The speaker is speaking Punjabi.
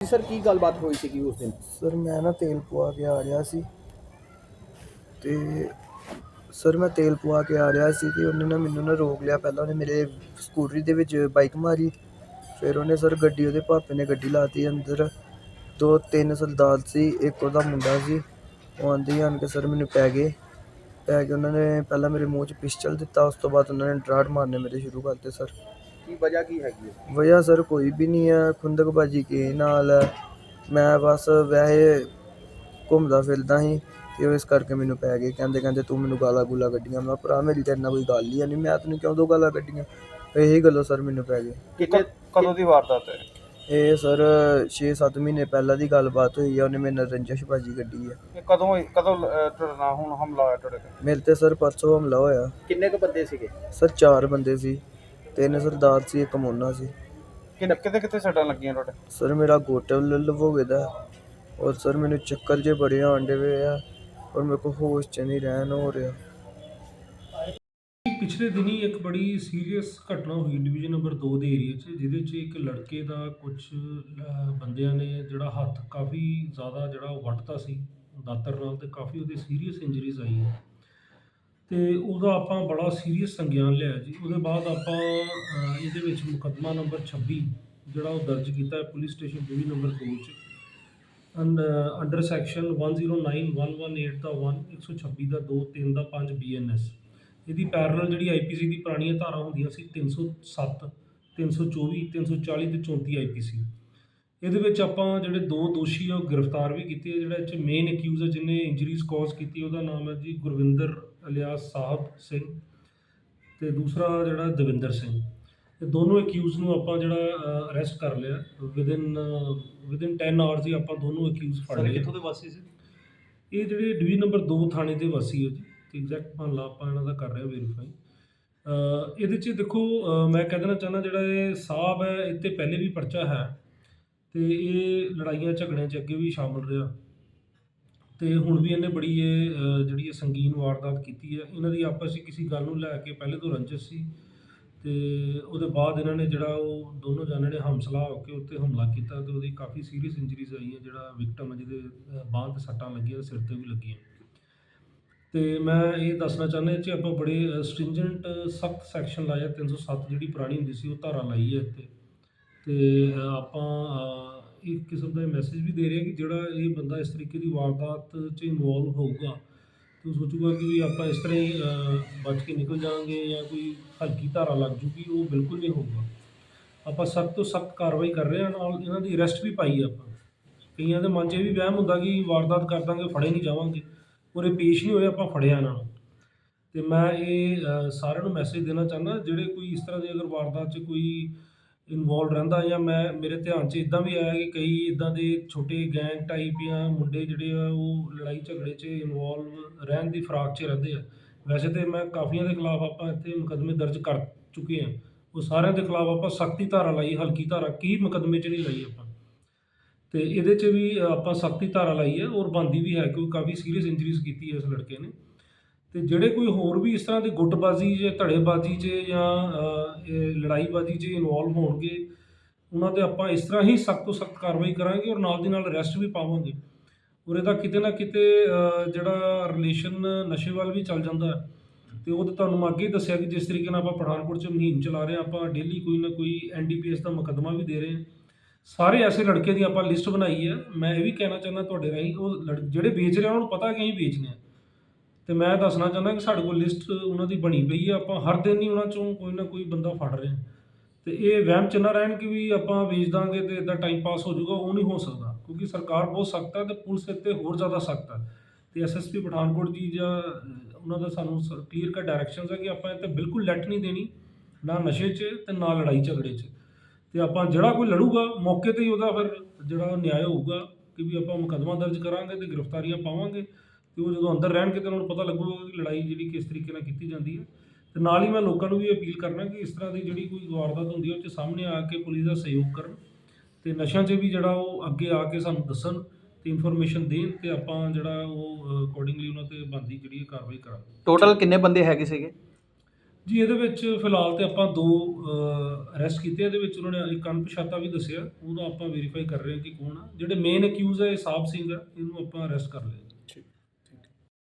ਸਰ, ਕੀ ਗੱਲਬਾਤ ਹੋਈ ਸੀਗੀ ਉਸ ਦਿਨ? ਸਰ, ਮੈਂ ਨਾ ਤੇਲ ਪਵਾ ਕੇ ਆ ਰਿਹਾ ਸੀ ਤੇ ਸਰ, ਮੈਂ ਤੇਲ ਪਵਾ ਕੇ ਆ ਰਿਹਾ ਸੀ ਤੇ ਉਹਨੇ ਨਾ ਮੈਨੂੰ ਨਾ ਰੋਕ ਲਿਆ। ਪਹਿਲਾਂ ਉਹਨੇ ਮੇਰੇ ਸਕੂਟਰੀ ਦੇ ਵਿੱਚ ਬਾਈਕ ਮਾਰੀ, ਫਿਰ ਉਹਨੇ ਸਰ ਗੱਡੀ ਉਹਦੇ ਭਾਪੇ ਨੇ ਗੱਡੀ ਲਾਤੀ ਅੰਦਰ। ਦੋ ਤਿੰਨ ਸਰਦਾਰ ਸੀ, ਇੱਕ ਉਹਦਾ ਮੁੰਡਾ ਸੀ। ਉਹ ਆਂਦੇ ਹੀ ਆਣ ਕੇ ਸਰ ਮੈਨੂੰ ਪੈ ਗਏ। ਪੈ ਕੇ ਉਹਨਾਂ ਨੇ ਪਹਿਲਾਂ ਮੇਰੇ ਮੂੰਹ 'ਚ ਪਿਸਟਲ ਦਿੱਤਾ ਉਸ ਤੋਂ ਬਾਅਦ ਉਹਨਾਂ ਨੇ ਡਰਾਟ ਮਾਰਨੇ ਮੇਰੇ ਸ਼ੁਰੂ ਕਰਤੇ ਸਰ। ਕੀ ਵਜ੍ਹਾ ਕੀ ਹੈਗੀ ਹੈ? ਵਜ੍ਹਾ ਸਰ ਕੋਈ ਵੀ ਨਹੀਂ ਹੈ ਖੁੰਦਕਬਾਜੀ ਕੇ ਨਾਲ ਹੈ। ਮੈਂ ਬਸ ਵੈਸੇ ਘੁੰਮਦਾ ਫਿਰਦਾ ਸੀ ਤੇ ਉਹ ਇਸ ਕਰਕੇ ਮੈਨੂੰ ਪੈ ਗਏ। ਕਹਿੰਦੇ ਕਹਿੰਦੇ ਤੂੰ ਮੈਨੂੰ ਗਾਲਾਂ ਗੂਲਾਂ ਕੱਢੀਆਂ। ਮੈਂ ਭਰਾ ਮੇਰੀ ਤੇਰੇ ਨਾਲ ਕੋਈ ਗੱਲ ਹੀ ਨਹੀਂ ਮੈਂ ਤੈਨੂੰ ਕਿਉਂ ਦੋ ਗਾਲਾਂ ਕੱਢੀਆਂ? ਇਹੀ ਗੱਲੋਂ ਸਰ ਮੈਨੂੰ ਪੈ ਗਏ। ਕਿੰਨੇ ਕਦੋਂ ਦੀ ਵਾਰਦਾਤ ਹੈ? ਇਹ ਸਰ 6-7 ਮਹੀਨੇ ਪਹਿਲਾਂ ਦੀ ਗੱਲਬਾਤ ਹੋਈ ਹੈ ਉਹਨੇ ਮੇਰੇ ਨਾਲ ਰੰਜਸ਼ ਬਾਜੀ ਕੱਢੀ ਹੈ ਇਹ ਕਦੋਂ ਹੋਈ- ਕਦੋਂ ਅਹ, ਤੁਹਾਡੇ ਨਾਲ ਹੁਣ ਹਮਲਾ ਹੋਇਆ ਤੁਹਾਡੇ ਤੇ? ਮੇਰੇ ਤੇ ਸਰ ਪਰਸੋਂ ਹਮਲਾ ਹੋਇਆ। ਕਿੰਨੇ ਕ ਬੰਦੇ ਸੀਗੇ? ਸਰ ਚਾਰ ਬੰਦੇ ਸੀ ਤਿੰਨ ਸਰਦਾਰ ਸੀ ਇੱਕ ਮੋਨਾ ਸੀ। ਕਿ ਕਿਤੇ ਕਿਤੇ ਸੱਟਾਂ ਲੱਗੀਆਂ ਤੁਹਾਡੇ? ਸਰ ਮੇਰਾ ਗੋਟਾ ਲੱਲਵ ਹੋ ਗਿਆ ਦਾ ਔਰ ਸਰ ਮੈਨੂੰ ਚੱਕਰ ਜੇ ਬੜੇ ਆਉਂਦੇ ਵੇ ਆ ਔਰ ਮੇਰੇ ਕੋ ਹੋਸ਼ ਚ ਨਹੀਂ ਰਹਿਣ ਹੋ ਰਿਹਾ। ਪਿਛਲੇ ਦਿਨੀ ਇੱਕ ਬੜੀ ਸੀਰੀਅਸ ਘਟਨਾ ਹੋਈ ਡਿਵੀਜ਼ਨ ਨੰਬਰ 2 ਦੇ ਏਰੀਆ 'ਚ, ਜਿਹਦੇ 'ਚ ਇੱਕ ਲੜਕੇ ਦਾ ਕੁਝ ਬੰਦਿਆਂ ਨੇ ਜਿਹੜਾ ਹੱਥ ਕਾਫੀ ਜ਼ਿਆਦਾ ਜਿਹੜਾ ਉਹ ਵੱਟਤਾ ਸੀ, ਦਾਤਰ ਨਾਲ ਤੇ ਕਾਫੀ ਉਹਦੇ ਸੀਰੀਅਸ ਇੰਜਰੀਜ਼ ਆਈਆਂ ਤੇ ਉਹਦਾ ਆਪਾਂ ਬੜਾ ਸੀਰੀਅਸ ਸੰਗਿਆਨ ਲਿਆ ਜੀ। ਉਹਦੇ ਬਾਅਦ ਆਪਾਂ ਇਹਦੇ ਵਿੱਚ ਮੁਕੱਦਮਾ ਨੰਬਰ 26 ਜਿਹੜਾ ਉਹ ਦਰਜ ਕੀਤਾ ਹੈ ਪੁਲਿਸ ਸਟੇਸ਼ਨ ਡਿਵੀਜ਼ਨ ਨੰਬਰ 2 'ਚ। ਅੰਡਰ ਸੈਕਸ਼ਨ 109118 ਦਾ 1 126 ਦਾ 2 3 ਦਾ 5 ਬੀਐਨਐਸ ਇਹਦੀ ਪੈਰਲਲ ਜਿਹੜੀ ਆਈਪੀਸੀ ਦੀ ਪੁਰਾਣੀਆਂ ਧਾਰਾ ਹੁੰਦੀਆਂ ਸੀ 307 324 340 ਤੇ 34 ਆਈਪੀਸੀ ਇਹਦੇ ਵਿੱਚ ਆਪਾਂ ਜਿਹੜੇ ਦੋ ਦੋਸ਼ੀ ਆ ਉਹ ਗ੍ਰਿਫਤਾਰ ਵੀ ਕੀਤੇ ਆ ਜਿਹੜਾ ਇਹ 'ਚ ਮੇਨ ਅਕਿਊਜ਼ ਹੈ ਜਿਹਨੇ ਇੰਜਰੀਜ਼ ਕਾਜ਼ ਕੀਤੀ ਉਹਦਾ ਨਾਮ ਹੈ ਜੀ ਗੁਰਵਿੰਦਰ ਅਲਿਆਸ ਸਾਹਿਬ ਸਿੰਘ ਤੇ ਦੂਸਰਾ ਜਿਹੜਾ ਦਵਿੰਦਰ ਸਿੰਘ। ਇਹ ਦੋਨੋਂ ਅਕਿਊਜ਼ ਨੂੰ ਆਪਾਂ ਜਿਹੜਾ ਅਰੈਸਟ ਕਰ ਲਿਆ। ਵਿਦਿਨ ਵਿਦਿਨ 10 ਆਵਰਸ ਹੀ ਆਪਾਂ ਦੋਨੋਂ ਅਕਿਊਜ਼ ਫੜ ਲਏ। ਕਿੱਥੋਂ ਦੇ ਵਾਸੀ ਸੀ? ਇਹ ਜਿਹੜੇ ਡਿਵੀਜ਼ਨ ਨੰਬਰ 2 ਥਾਣੇ ਦੇ ਵਾਸੀ ਹੈ ਜੀ। ਤੇ ਐਗਜ਼ੈਕਟ ਮਹੱਲਾ ਆਪਾਂ ਇਹਨਾਂ ਦਾ ਕਰ ਰਹੇ ਹਾਂ ਵੈਰੀਫਾਈ ਇਹਦੇ 'ਚ ਦੇਖੋ ਮੈਂ ਕਹਿ ਦੇਣਾ ਚਾਹੁੰਦਾ ਜਿਹੜਾ ਇਹ ਸਾਹਿਬ ਹੈ ਇਹ 'ਤੇ ਪਹਿਲੇ ਵੀ ਪਰਚਾ ਹੈ ਤੇ ਇਹ ਲੜਾਈਆਂ ਝਗੜਿਆਂ 'ਚ ਅੱਗੇ ਵੀ ਸ਼ਾਮਲ ਰਿਹਾ। ਤੇ ਹੁਣ ਵੀ ਇਹਨੇ ਬੜੀ ਇਹ ਜਿਹੜੀ ਇਹ ਸੰਗੀਨ ਵਾਰਦਾਤ ਕੀਤੀ ਹੈ, ਇਹਨਾਂ ਦੀ ਆਪਸ ਵਿੱਚ ਕਿਸੇ ਗੱਲ ਨੂੰ ਲੈ ਕੇ ਪਹਿਲੇ ਤੋਂ ਰੰਜਿਸ਼ ਸੀ ਤੇ ਉਹਦੇ ਬਾਅਦ ਇਹਨਾਂ ਨੇ ਜਿਹੜਾ ਉਹ ਦੋਨੋਂ ਜਾਣਿਆਂ ਨੇ ਹਮਸਲਾ ਹੋ ਕੇ ਉੱਤੇ ਹਮਲਾ ਕੀਤਾ ਤੇ ਉਹਦੀ ਕਾਫੀ ਸੀਰੀਅਸ ਇੰਜਰੀਜ਼ ਆਈਆਂ, ਜਿਹੜਾ ਵਿਕਟਮ ਹੈ ਜਿਹਦੇ ਬਾਂਹ ਤੇ ਸੱਟਾਂ ਲੱਗੀਆਂ, ਸਿਰ ਤੇ ਵੀ ਲੱਗੀਆਂ। ਤੇ ਮੈਂ ਇਹ ਦੱਸਣਾ ਚਾਹੁੰਦਾ ਇਹ 'ਚ ਆਪਾਂ ਬੜੇ ਸਟ੍ਰਿੰਜੈਂਟ ਸਖਤ ਸੈਕਸ਼ਨ ਲਾਇਆ 307 ਜਿਹੜੀ ਪੁਰਾਣੀ ਹੁੰਦੀ ਸੀ ਉਹ ਧਾਰਾ ਲਾਈ ਹੈ ਇੱਥੇ। ਤੇ ਆਪਾਂ ਇੱਕ ਕਿਸਮ ਦਾ ਮੈਸੇਜ ਵੀ ਦੇ ਰਹੇ ਹਾਂ ਕਿ ਜਿਹੜਾ ਇਹ ਬੰਦਾ ਇਸ ਤਰੀਕੇ ਦੀ ਵਾਰਦਾਤ 'ਚ ਇਨਵੋਲਵ ਹੋਊਗਾ, ਤੇ ਸੋਚੂਗਾ ਕਿ ਵੀ ਆਪਾਂ ਇਸ ਤਰ੍ਹਾਂ ਹੀ ਬਚ ਕੇ ਨਿਕਲ ਜਾਵਾਂਗੇ ਜਾਂ ਕੋਈ ਹਲਕੀ ਧਾਰਾ ਲੱਗ ਜੂਗੀ, ਉਹ ਬਿਲਕੁਲ ਨਹੀਂ ਹੋਊਗਾ। ਆਪਾਂ ਸਖਤ ਤੋਂ ਸਖਤ ਕਾਰਵਾਈ ਕਰ ਰਹੇ ਹਾਂ, ਨਾਲ ਇਹਨਾਂ ਦੀ ਅਰੈਸਟ ਵੀ ਪਾਈ ਹੈ ਆਪਾਂ। ਕਈਆਂ ਦੇ ਮਨ 'ਚ ਇਹ ਵੀ ਵਹਿਮ ਹੁੰਦਾ ਕਿ ਵਾਰਦਾਤ ਕਰ ਦਾਂਗੇ, ਫੜੇ ਨਹੀਂ ਜਾਵਾਂਗੇ। ਉਰੇ ਪੇਸ਼ ਨਹੀਂ ਹੋਏ, ਆਪਾਂ ਫੜਿਆ ਇਹਨਾਂ ਨੂੰ। ਤੇ ਮੈਂ ਇਹ ਸਾਰਿਆਂ ਨੂੰ ਮੈਸੇਜ ਦੇਣਾ ਚਾਹੁੰਦਾ, ਜਿਹੜੇ ਕੋਈ ਇਸ ਤਰ੍ਹਾਂ ਦੀ ਅਗਰ ਵਾਰਦਾਤ 'ਚ ਕੋਈ ਇਨਵੋਲਵ ਰਹਿੰਦਾ ਜਾਂ ਮੈਂ, ਮੇਰੇ ਧਿਆਨ 'ਚ ਇਦਾਂ ਵੀ ਆਇਆ ਕਿ ਕਈ ਇਦਾਂ ਦੇ ਛੋਟੇ ਗੈਂਗ ਟਾਈਪ ਜਾਂ ਮੁੰਡੇ ਜਿਹੜੇ ਆ, ਉਹ ਲੜਾਈ ਝਗੜੇ 'ਚ ਇਨਵੋਲਵ ਰਹਿਣ ਦੀ ਫਰਾਕ 'ਚ ਰਹਿੰਦੇ ਆ। ਵੈਸੇ ਤੇ ਮੈਂ ਕਾਫੀਆਂ ਦੇ ਖਿਲਾਫ ਆਪਾਂ ਇੱਥੇ ਮੁਕੱਦਮੇ ਦਰਜ ਕਰ ਚੁੱਕੇ ਹਾਂ ਉਹ ਸਾਰਿਆਂ ਦੇ ਖਿਲਾਫ ਆਪਾਂ ਸਖਤੀ ਧਾਰਾ ਲਾਈ, ਹਲਕੀ ਧਾਰਾ, ਕੀ ਮੁਕੱਦਮੇ 'ਚ ਨਹੀਂ ਲਾਈ ਆਪਾਂ। ਤੇ ਇਹਦੇ 'ਚ ਵੀ ਆਪਾਂ ਸਖਤੀ ਧਾਰਾ ਲਾਈ ਹੈ ਔਰ ਬੰਦੀ ਵੀ ਹੈ, ਕਿਉਂਕਿ ਕਾਫੀ ਸੀਰੀਅਸ ਇੰਜਰੀਜ਼ ਕੀਤੀ ਹੈ ਇਸ ਲੜਕੇ ਨੇ। ਤੇ ਜਿਹੜੇ ਕੋਈ ਹੋਰ ਵੀ ਇਸ ਤਰ੍ਹਾਂ ਦੇ ਗੁੱਟਬਾਜ਼ੀ ਜਾਂ, ਧੜੇਬਾਜ਼ੀ 'ਚ ਜਾਂ ਲੜਾਈਬਾਜ਼ੀ 'ਚ ਇਨਵੋਲਵ ਹੋਣਗੇ, ਉਹਨਾਂ ਤੇ ਆਪਾਂ ਇਸ ਤਰ੍ਹਾਂ ਹੀ ਸਖਤ ਤੋਂ ਸਖਤ ਕਾਰਵਾਈ ਕਰਾਂਗੇ ਔਰ ਨਾਲ ਦੀ ਨਾਲ ਅਰੈਸਟ ਵੀ ਪਾਵਾਂਗੇ। ਔਰ ਇਹਦਾ ਕਿਤੇ ਨਾ ਕਿਤੇ ਜਿਹੜਾ ਰਿਲੇਸ਼ਨ ਨਸ਼ੇ ਵੱਲ ਵੀ ਚੱਲ ਜਾਂਦਾ ਹੈ, ਤੇ ਉਹ ਤਾਂ ਤੁਹਾਨੂੰ ਮੈਂ ਅੱਗੇ ਦੱਸਿਆ ਕਿ ਜਿਸ ਤਰੀਕੇ ਨਾਲ ਆਪਾਂ ਪਠਾਨਕੋਟ 'ਚ ਮੁਹਿੰਮ ਚਲਾ ਰਹੇ ਹਾਂ, ਆਪਾਂ ਡੇਲੀ ਕੋਈ ਨਾ ਕੋਈ ਐਨਡੀਪੀਐਸ ਦਾ ਮੁਕੱਦਮਾ ਵੀ ਦੇ ਰਹੇ ਹਾਂ। ਸਾਰੇ ਐਸੇ ਲੜਕੇ ਦੀ ਆਪਾਂ ਲਿਸਟ ਬਣਾਈ ਹੈ ਮੈਂ ਇਹ ਵੀ ਕਹਿਣਾ ਚਾਹੁੰਦਾ ਤੁਹਾਡੇ ਰਾਹੀਂ ਉਹ ਲੜ- ਜਿਹੜੇ ਵੇਚ ਰਹੇ ਆ, ਉਹਨਾਂ ਨੂੰ ਪਤਾ ਕਿ ਅਸੀਂ ਵੇਚਨੇ ਆ। ਤੇ ਮੈਂ ਦੱਸਣਾ ਚਾਹੁੰਦਾ ਕਿ ਸਾਡੇ ਕੋਲ ਲਿਸਟ ਉਹਨਾਂ ਦੀ ਬਣੀ ਪਈ ਹੈ ਆਪਾਂ ਹਰ ਦਿਨ ਹੀ ਉਹਨਾਂ ਚੋਂ ਕੋਈ ਨਾ ਕੋਈ ਬੰਦਾ ਫੜ ਰਹੇ ਹਾਂ ਤੇ ਇਹ ਵਹਿਮ ਚ ਨਾ ਰਹਿਣ ਕਿ ਵੀ ਆਪਾਂ ਵੇਚ ਦਾਂਗੇ ਤੇ ਇਦਾਂ ਟਾਈਮ ਪਾਸ ਹੋ ਜਾਊਗਾ ਉਹ ਨਹੀਂ ਹੋ ਸਕਦਾ। ਕਿਉਂਕਿ ਸਰਕਾਰ ਬਹੁਤ ਸਖਤ ਹੈ ਤੇ ਪੁਲਿਸ ਇੱਥੇ ਹੋਰ ਜ਼ਿਆਦਾ ਸਖਤ ਹੈ ਤੇ ਐਸਐਸਪੀ ਪਠਾਨਕੋਟ ਜੀ ਜਾਂ ਅਹ, ਉਹਨਾਂ ਦਾ ਸਾਨੂੰ ਕਲੀਅਰ ਕਟ ਡਾਇਰੈਕਸ਼ਨਸ ਹੈ ਕਿ ਆਪਾਂ ਇੱਥੇ ਬਿਲਕੁਲ ਲੈਟ ਨਹੀਂ ਦੇਣੀ ਨਾ ਨਸ਼ੇ 'ਚ ਤੇ ਨਾ ਲੜਾਈ ਝਗੜੇ 'ਚ। ਤੇ ਆਪਾਂ ਜਿਹੜਾ ਕੋਈ ਲੜੂਗਾ, ਮੌਕੇ ਤੇ ਹੀ ਉਹਦਾ ਫਿਰ ਜਿਹੜਾ ਨਿਆਂ ਹੋਊਗਾ ਕਿ ਵੀ ਆਪਾਂ ਮੁਕੱਦਮਾ ਦਰਜ ਕਰਾਂਗੇ ਤੇ ਗ੍ਰਿਫਤਾਰੀਆਂ ਪਾਵਾਂਗੇ ਤੇ ਉਹ ਜਦੋਂ ਅੰਦਰ ਰਹਿਣਗੇ ਤਾਂ ਉਹਨਾਂ ਨੂੰ ਪਤਾ ਲੱਗੂਗਾ ਕਿ ਲੜਾਈ ਜਿਹੜੀ ਕਿਸ ਤਰੀਕੇ ਨਾਲ ਕੀਤੀ ਜਾਂਦੀ ਹੈ। ਤੇ ਨਾਲ ਹੀ ਮੈਂ ਲੋਕਾਂ ਨੂੰ ਵੀ ਅਪੀਲ ਕਰਨਾ ਕਿ ਇਸ ਤਰ੍ਹਾਂ ਦੀ ਜਿਹੜੀ ਕੋਈ ਵਾਰਦਾਤ ਹੁੰਦੀ ਹੈ, ਉਹ 'ਚ ਸਾਹਮਣੇ ਆ ਕੇ ਪੁਲਿਸ ਦਾ ਸਹਿਯੋਗ ਕਰਨ ਤੇ ਨਸ਼ਿਆਂ 'ਚ ਵੀ ਜਿਹੜਾ ਉਹ ਅੱਗੇ ਆ ਕੇ ਸਾਨੂੰ ਦੱਸਣ ਤੇ ਇਨਫੋਰਮੇਸ਼ਨ ਦੇਣ ਤੇ ਆਪਾਂ ਜਿਹੜਾ ਉਹ ਅਕੋਰਡਿੰਗਲੀ ਉਹਨਾਂ ਤੇ ਬੰਦੀ ਜਿਹੜੀ ਹੈ ਕਾਰਵਾਈ ਕਰਾਂਗੇ। ਟੋਟਲ ਕਿੰਨੇ ਬੰਦੇ ਹੈਗੇ ਸੀਗੇ? ਜੀ, ਇਹਦੇ ਵਿੱਚ ਫਿਲਹਾਲ ਤੇ ਆਪਾਂ ਦੋ ਅਰੈਸਟ ਕੀਤੇ। ਇਹਦੇ ਵਿੱਚ ਉਹਨਾਂ ਨੇ ਇੱਕ ਅਣਪਛਾਤਾ ਵੀ ਦੱਸਿਆ। ਉਹਦਾ ਆਪਾਂ ਵੈਰੀਫਾਈ ਕਰ ਰਹੇ ਹਾਂ ਕਿ ਕੌਣ ਆ। ਜਿਹੜੇ ਮੇਨ ਅਕਿਊਜ਼ ਹੈ ਇਹ ਸਾਹਿਬ ਸਿੰਘ ਆ। ਇਹਨੂੰ ਆਪਾਂ ਅਰੈਸਟ ਕਰ ਲਿਆ